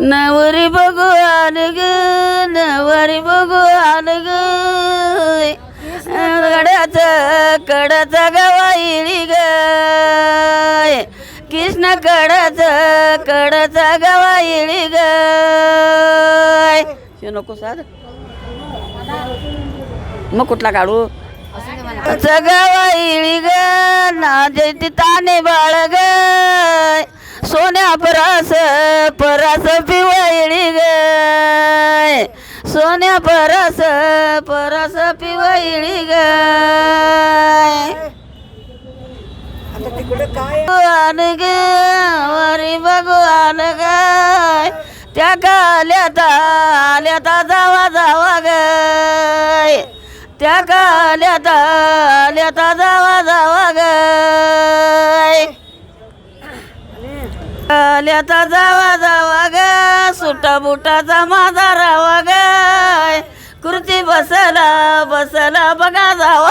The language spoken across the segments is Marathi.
नवरी बघू आल ग नवरी बघू आल ग कडाचा कडाच गवाईली ग. कृष्ण कडाचा कडाचा गवाईली ग. नको साध. मग कुठला काढू? गवाईली ग. नाजती ताने बाळ गाय सोन्या परास परास पिवळी ग. सोन्या परास परास पिवळी ग. भगवान ग वरी भगवान ग. त्या काल्यात आल्यात जावा जावा ग. त्या काल्यात आल्यात जावा कल्याचा जावा जावा ग सुटा बुटाचा माझा रावा ग. खुर्ची बसला बसला बघा जावा.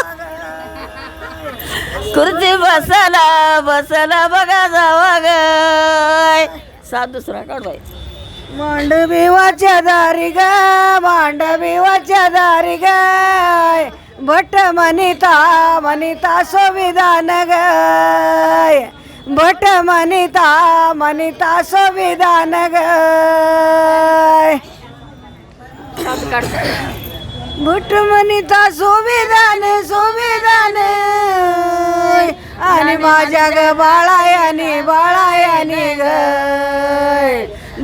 खुर्ची बसला बसला बघा जावा ग. सात दुसरा काढवाय मांडवीवाच्या दारी ग मांडवीवाच्या दारी ग. भट मनिता मनिता सोविधान ग. भट मनिता मनिता संविधान ग। भट मनिता सुविधान सुविधान। आणि माझ्या ग बाळायानी बाळायानी ग।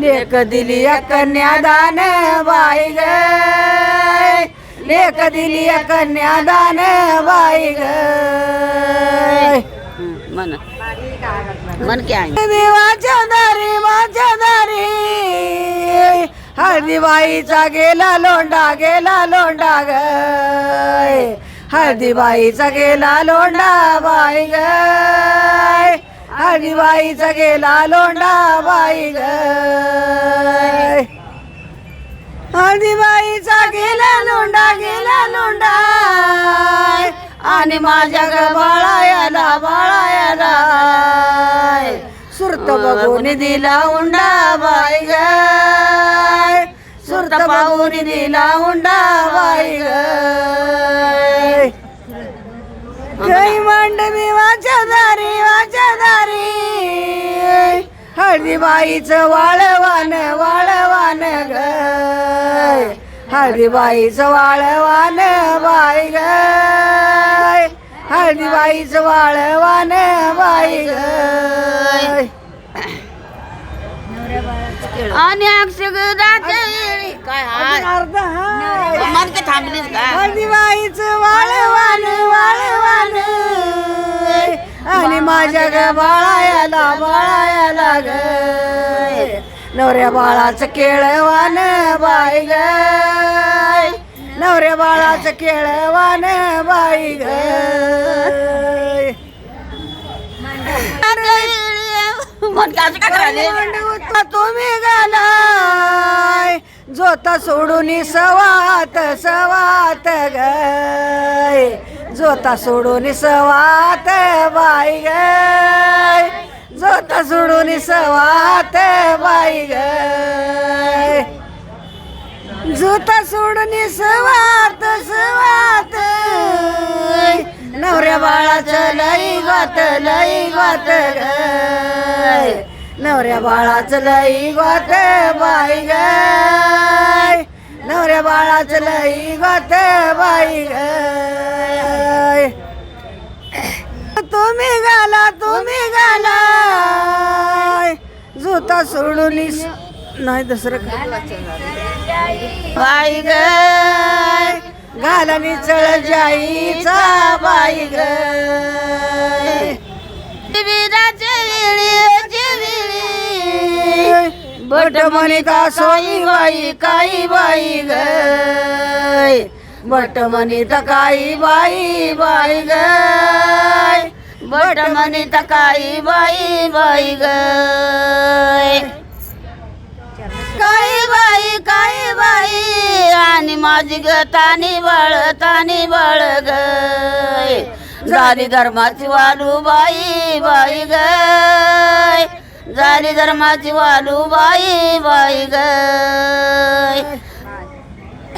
लेख दिली कन्यादान बाई ग। लेख दिली कन्यादान बाई ग। मन मन क्या आहे देवाच्या दारी माझ्या दारी हळदीबाईचा गेला लोंडा गेला लोंडा ग। हळदीबाईचा गेला लोंडा बाई ग। हळदीबाईचा गेला लोंडा बाई ग। हळदीबाईचा गेला लोंडा गेला लोंडा। आणि माझ्या ग बाळायाला बाळायाला. सुरत बघून दिला उंडा बाई ग. सुरत बघून दिला उंडा बाई ग मांडवी वाच्या दारी वाच्या दारी. हळदीबाईचं वाळवान वाळवान ग. हळदीबाईचं वाळवान बाय ग हळदीबाईचं वाळवान बाई ग. आणि. मन का? वाळवान वाळवान आणि माझ्या ग बाळायाला बाळायाला ग. नवऱ्या बाळाचं केळवान बाई ग. नवऱ्या बाळाचं केळवान बाई ग. तुम्ही गालाय जोता सोडून सवात सवात गाय जोता सोडून सवात बाई गाय जोता सोडून सवात बाई गाय जोता सोडून सवात सवात. नवऱ्या बाळाचं लई गात लई गात नवऱ्या बाळाचं लई गात बाई गाय नवऱ्या बाळाचं लई गात बाई ग. तुम्ही गाला तुम्ही गाला जुता सोडून नाही दुसरं बाई ग घालनी चळ जाईचा बाई ग. वेळी बट म्हणे का सोई बाई काही बाई ग. बट म्हणे तर काही बाई बाई ग. बट म्हणे तर काही बाई बाई ग. माझी ग तानी बळ तानी बळ ग. झाली धर्माची वालू बाई बाई ग. झाली धर्माची वालू बाई बाई ग.